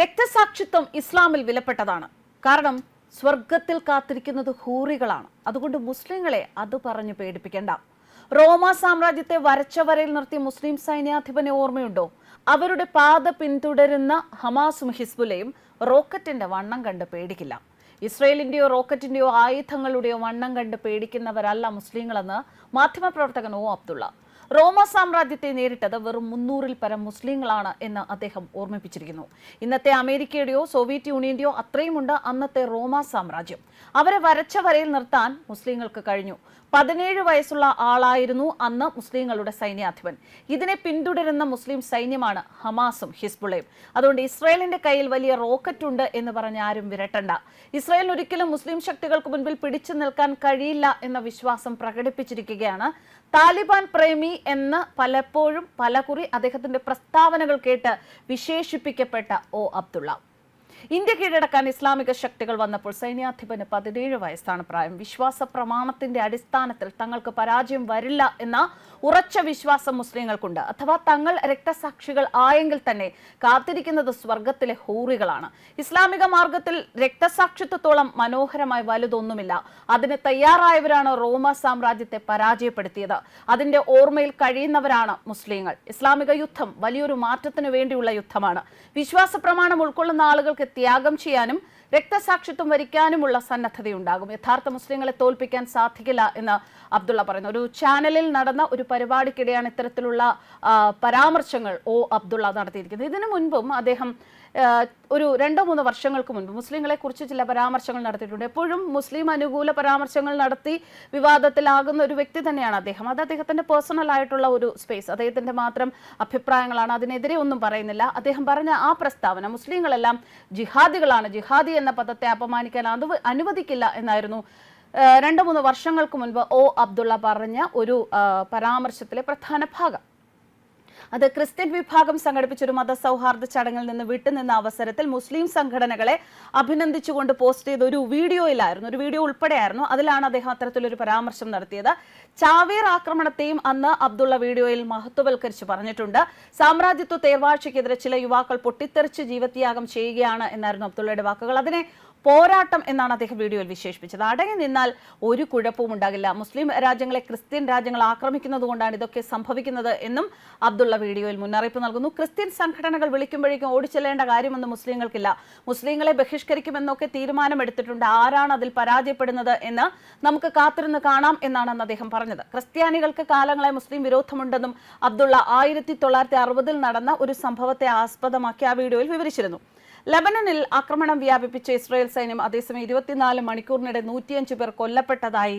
രക്തസാക്ഷിത്വം ഇസ്ലാമിൽ വിലപ്പെട്ടതാണ്. കാരണം സ്വർഗത്തിൽ കാത്തിരിക്കുന്നത് ഹൂറികളാണ്. അതുകൊണ്ട് മുസ്ലിങ്ങളെ അത് പറഞ്ഞു പേടിപ്പിക്കേണ്ട. റോമ സാമ്രാജ്യത്തെ വരച്ചവരയിൽ നിർത്തിയ മുസ്ലിം സൈന്യാധിപനെ ഓർമ്മയുണ്ടോ? അവരുടെ പാത പിന്തുടരുന്ന ഹമാസും ഹിസ്ബുലയും റോക്കറ്റിന്റെ വണ്ണം കണ്ട് പേടിക്കില്ല. ഇസ്രയേലിന്റെയോ റോക്കറ്റിന്റെയോ ആയുധങ്ങളുടെയോ വണ്ണം കണ്ട് പേടിക്കുന്നവരല്ല മുസ്ലിങ്ങളെന്ന് മാധ്യമപ്രവർത്തകൻ ഒ അബ്ദുള്ള. റോമ സാമ്രാജ്യത്തെ നേരിട്ടത് വെറും മുന്നൂറിൽ പരം മുസ്ലിങ്ങളാണ് എന്ന് അദ്ദേഹം ഓർമ്മിപ്പിച്ചിരിക്കുന്നു. ഇന്നത്തെ അമേരിക്കയുടെയോ സോവിയറ്റ് യൂണിയന്റെയോ അത്രയുമുണ്ട് അന്നത്തെ റോമ സാമ്രാജ്യം. അവരെ വരച്ച വരയിൽ നിർത്താൻ മുസ്ലിങ്ങൾക്ക് കഴിഞ്ഞു. പതിനേഴ് വയസ്സുള്ള ആളായിരുന്നു അന്ന് മുസ്ലിങ്ങളുടെ സൈന്യാധിപൻ. ഇതിനെ പിന്തുടരുന്ന മുസ്ലിം സൈന്യമാണ് ഹമാസും ഹിസ്ബുളയും അതുകൊണ്ട് ഇസ്രായേലിന്റെ കയ്യിൽ വലിയ റോക്കറ്റ് ഉണ്ട് എന്ന് പറഞ്ഞ് ആരും വിരട്ടണ്ട. ഇസ്രായേൽ ഒരിക്കലും മുസ്ലിം ശക്തികൾക്ക് മുൻപിൽ പിടിച്ചു നിൽക്കാൻ കഴിയില്ല എന്ന വിശ്വാസം പ്രകടിപ്പിച്ചിരിക്കുകയാണ് താലിബാൻ പ്രേമി എന്ന് പലപ്പോഴും പലകുറി അദ്ദേഹത്തിന്റെ പ്രസ്താവനകൾ കേട്ട് വിശേഷിപ്പിക്കപ്പെട്ട ഒ അബ്ദുള്ള. ഇന്ത്യ കീഴടക്കാൻ ഇസ്ലാമിക ശക്തികൾ വന്നപ്പോൾ സൈന്യാധിപന് പതിനേഴ് വയസ്സാണ് പ്രായം. വിശ്വാസ പ്രമാണത്തിന്റെ അടിസ്ഥാനത്തിൽ തങ്ങൾക്ക് പരാജയം വരില്ല എന്ന ഉറച്ച വിശ്വാസം മുസ്ലിങ്ങൾക്കുണ്ട്. അഥവാ തങ്ങൾ രക്തസാക്ഷികൾ ആയെങ്കിൽ തന്നെ കാത്തിരിക്കുന്നത് സ്വർഗത്തിലെ ഹൂറികളാണ്. ഇസ്ലാമിക മാർഗത്തിൽ രക്തസാക്ഷിത്വത്തോളം മനോഹരമായി വലുതൊന്നുമില്ല. അതിന് തയ്യാറായവരാണ് റോമ സാമ്രാജ്യത്തെ പരാജയപ്പെടുത്തിയത്. അതിന്റെ ഓർമ്മയിൽ കഴിയുന്നവരാണ് മുസ്ലിങ്ങൾ. ഇസ്ലാമിക യുദ്ധം വലിയൊരു മാറ്റത്തിനു വേണ്ടിയുള്ള യുദ്ധമാണ്. വിശ്വാസ പ്രമാണം ഉൾക്കൊള്ളുന്ന ആളുകൾക്ക് ത്യാഗം ചെയ്യാനും രക്തസാക്ഷിത്വം വരിക്കാനുമുള്ള സന്നദ്ധതയുണ്ടാകും. യഥാർത്ഥ മുസ്ലിങ്ങളെ തോൽപ്പിക്കാൻ സാധിക്കില്ല എന്ന് അബ്ദുള്ള പറയുന്നു. ഒരു ചാനലിൽ നടന്ന ഒരു പരിപാടിക്കിടെയാണ് ഇത്തരത്തിലുള്ള പരാമർശങ്ങൾ ഒ അബ്ദുള്ള നടത്തിയിരിക്കുന്നത്. ഇതിനു മുൻപും അദ്ദേഹം ഒരു രണ്ടോ മൂന്നോ വർഷങ്ങൾക്ക് മുൻപ് മുസ്ലിങ്ങളെ കുറിച്ച് ചില പരാമർശങ്ങൾ നടത്തിയിട്ടുണ്ട്. എപ്പോഴും മുസ്ലിം അനുകൂല പരാമർശങ്ങൾ നടത്തി വിവാദത്തിലാകുന്ന ഒരു വ്യക്തി തന്നെയാണ് അദ്ദേഹം. അത് അദ്ദേഹത്തിന്റെ പേഴ്സണൽ ആയിട്ടുള്ള ഒരു സ്പേസ് അദ്ദേഹത്തിന്റെ മാത്രം അഭിപ്രായങ്ങളാണ്. അതിനെതിരെ ഒന്നും പറയുന്നില്ല. അദ്ദേഹം പറഞ്ഞ ആ പ്രസ്താവന മുസ്ലിങ്ങളെല്ലാം ജിഹാദികളാണ്. ജിഹാദി എന്ന പദത്തെ അപമാനിക്കാൻ അത് അനുവദിക്കില്ല എന്നായിരുന്നു. രണ്ടു മൂന്ന് വർഷങ്ങൾക്ക് മുൻപ് ഒ അബ്ദുള്ള പറഞ്ഞ ഒരു പരാമർശത്തിലെ പ്രധാന ഭാഗം. അത് ക്രിസ്ത്യൻ വിഭാഗം സംഘടിപ്പിച്ചൊരു മതസൗഹാർദ്ദ ചടങ്ങിൽ നിന്ന് വിട്ടുനിന്ന അവസരത്തിൽ മുസ്ലിം സംഘടനകളെ അഭിനന്ദിച്ചുകൊണ്ട് പോസ്റ്റ് ചെയ്ത ഒരു വീഡിയോയിലായിരുന്നു. ഒരു വീഡിയോ ഉൾപ്പെടെയായിരുന്നു. അതിലാണ് അദ്ദേഹം അത്തരത്തിലൊരു പരാമർശം നടത്തിയത്. ചാവേർ ആക്രമണത്തെയും അന്ന് അബ്ദുള്ള വീഡിയോയിൽ മഹത്വവൽക്കരിച്ച് പറഞ്ഞിട്ടുണ്ട്. സാമ്രാജ്യത്വ തേർവാഴ്ചയ്ക്കെതിരെ ചില യുവാക്കൾ പൊട്ടിത്തെറിച്ച് ജീവത്യാഗം ചെയ്യുകയാണ് എന്നായിരുന്നു അബ്ദുള്ളയുടെ വാക്കുകൾ. അതിനെ പോരാട്ടം എന്നാണ് അദ്ദേഹം വീഡിയോയിൽ വിശേഷിപ്പിച്ചത്. അടങ്ങി നിന്നാൽ ഒരു കുഴപ്പവും ഉണ്ടാകില്ല. മുസ്ലിം രാജ്യങ്ങളെ ക്രിസ്ത്യൻ രാജ്യങ്ങൾ ആക്രമിക്കുന്നത് കൊണ്ടാണ് ഇതൊക്കെ സംഭവിക്കുന്നത് എന്നും അബ്ദുള്ള വീഡിയോയിൽ മുന്നറിയിപ്പ് നൽകുന്നു. ക്രിസ്ത്യൻ സംഘടനകൾ വിളിക്കുമ്പോഴേക്കും ഓടിച്ചെല്ലേണ്ട കാര്യമൊന്നും മുസ്ലിങ്ങൾക്കില്ല. മുസ്ലിങ്ങളെ ബഹിഷ്കരിക്കുമെന്നൊക്കെ തീരുമാനമെടുത്തിട്ടുണ്ട്. ആരാണ് അതിൽ പരാജയപ്പെടുന്നത് എന്ന് നമുക്ക് കാത്തിരുന്ന് കാണാം എന്നാണ് അദ്ദേഹം പറഞ്ഞത്. ക്രിസ്ത്യാനികൾക്ക് കാലങ്ങളെ മുസ്ലിം വിരോധമുണ്ടെന്നും അബ്ദുള്ള ആയിരത്തി തൊള്ളായിരത്തി അറുപതിൽ നടന്ന ഒരു സംഭവത്തെ ആസ്പദമാക്കി ആ വീഡിയോയിൽ വിവരിച്ചിരുന്നു. ലബനനിൽ ആക്രമണം വ്യാപിപ്പിച്ച ഇസ്രായേൽ സൈന്യം അതേസമയം ഇരുപത്തിനാല് മണിക്കൂറിനിടെ നൂറ്റിയഞ്ച് പേർ കൊല്ലപ്പെട്ടതായി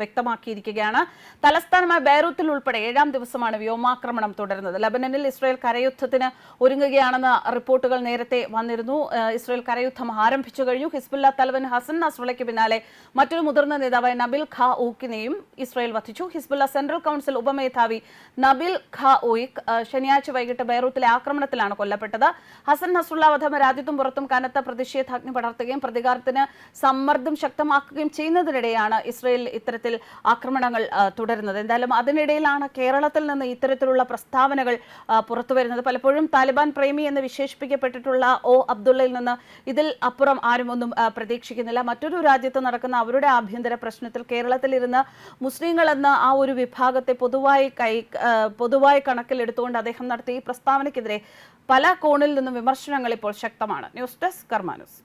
വ്യക്തമാക്കിയിരിക്കുകയാണ്. തലസ്ഥാനമായ ബൈറൂത്തിൽ ഉൾപ്പെടെ ഏഴാം ദിവസമാണ് വ്യോമാക്രമണം തുടരുന്നത്. ലബനനിൽ ഇസ്രായേൽ കരയുദ്ധത്തിന് ഒരുങ്ങുകയാണെന്ന റിപ്പോർട്ടുകൾ നേരത്തെ വന്നിരുന്നു. ഇസ്രായേൽ കരയുദ്ധം ആരംഭിച്ചു കഴിഞ്ഞു. ഹിസ്ബുല്ല തലവൻ ഹസൻ നസ്രളയ്ക്ക് പിന്നാലെ മറ്റൊരു മുതിർന്ന നേതാവായ നബിൽ ഖാ ഊക്കിനെയും ഇസ്രായേൽ വധിച്ചു. ഹിസ്ബുല്ല സെൻട്രൽ കൗൺസിൽ ഉപമേധാവി നബിൽ ഖാ ഊയിക് ശനിയാഴ്ച വൈകിട്ട് ബൈറൂത്തിലെ ആക്രമണത്തിലാണ് കൊല്ലപ്പെട്ടത്. ഹസൻ നസ്രുള്ള വധം രാജ്യത്തും പുറത്തും കനത്ത പ്രതിഷേധാഗ്നി പടർത്തുകയും പ്രതികാരത്തിന് സമ്മർദ്ദം ശക്തമാക്കുകയും ചെയ്യുന്നതിനിടെയാണ് ഇസ്രയേൽ ഇത്തരത്തിൽ ആക്രമണങ്ങൾ തുടരുന്നത്. എന്തായാലും അതിനിടയിലാണ് കേരളത്തിൽ നിന്ന് ഇത്തരത്തിലുള്ള പ്രസ്താവനകൾ പുറത്തുവരുന്നത്. പലപ്പോഴും താലിബാൻ പ്രേമി എന്ന് വിശേഷിപ്പിക്കപ്പെട്ടിട്ടുള്ള ഒ അബ്ദുള്ളയിൽ നിന്ന് ഇതിൽ അപ്പുറം ആരും ഒന്നും പ്രതീക്ഷിക്കുന്നില്ല. മറ്റൊരു രാജ്യത്ത് നടക്കുന്ന അവരുടെ ആഭ്യന്തര പ്രശ്നത്തിൽ കേരളത്തിലിരുന്ന് മുസ്ലിങ്ങൾ എന്ന ആ ഒരു വിഭാഗത്തെ പൊതുവായി കൈ പൊതുവായി കണക്കിലെടുത്തുകൊണ്ട് അദ്ദേഹം നടത്തിയ ഈ പ്രസ്താവനയ്ക്കെതിരെ പല കോണിൽ നിന്നും വിമർശനങ്ങൾ ഇപ്പോൾ ശക്തമാണ് ന്യൂസ് ഡെസ്ക് കർമാനുസ്